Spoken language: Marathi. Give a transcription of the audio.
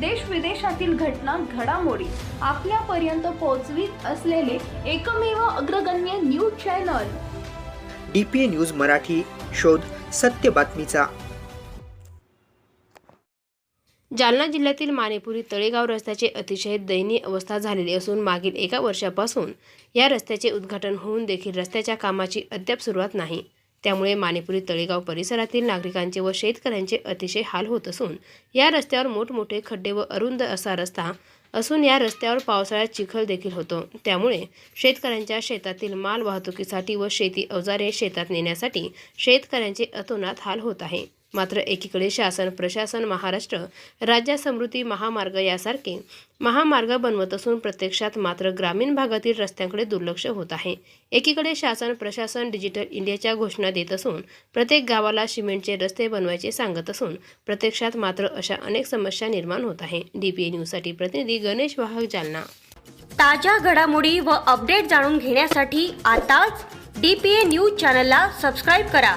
देश विदेशातील घटना घडामोडी आपल्यापर्यंत पोहोचवीत असलेले एकमेव अग्रगण्य news channel. D P A news Marathi शोध सत्य बातमीचा. जालना जिल्ह्यातील मानेपुरी तळेगाव रस्त्याची अतिशय दयनीय अवस्था झालेली असून मागील एका वर्षापासून या रस्त्याचे उद्घाटन होऊन देखील रस्त्याच्या कामाची अद्याप सुरुवात नाही. त्यामुळे मानेपुरी तळेगाव परिसरातील नागरिकांचे व शेतकऱ्यांचे अतिशय हाल होत असून या रस्त्यावर मोठमोठे खड्डे व अरुंद असा रस्ता असून या रस्त्यावर पावसाळ्यात चिखल देखील होतो. त्यामुळे शेतकऱ्यांच्या शेतातील माल वाहतुकीसाठी व शेती अवजारे शेतात नेण्यासाठी शेतकऱ्यांचे अतोनात हाल होत आहे. मात्र एकीकडे शासन प्रशासन महाराष्ट्र राज्या समृद्धी महामार्ग यासारखे महामार्ग बनवत असून प्रत्यक्षात मात्र ग्रामीण भागातील रस्त्यांकडे दुर्लक्ष होत आहे. एकीकडे शासन प्रशासन डिजिटल इंडियाच्या घोषणा देत असून प्रत्येक गावाला सिमेंटचे रस्ते बनवायचे सांगत असून प्रत्यक्षात मात्र अशा अनेक समस्या निर्माण होत आहे. डीपीए न्यूजसाठी प्रतिनिधी गणेश वाहक जालना. ताज्या घडामोडी व अपडेट जाणून घेण्यासाठी आताच डी पी ए न्यूज चॅनलला सबस्क्राईब करा.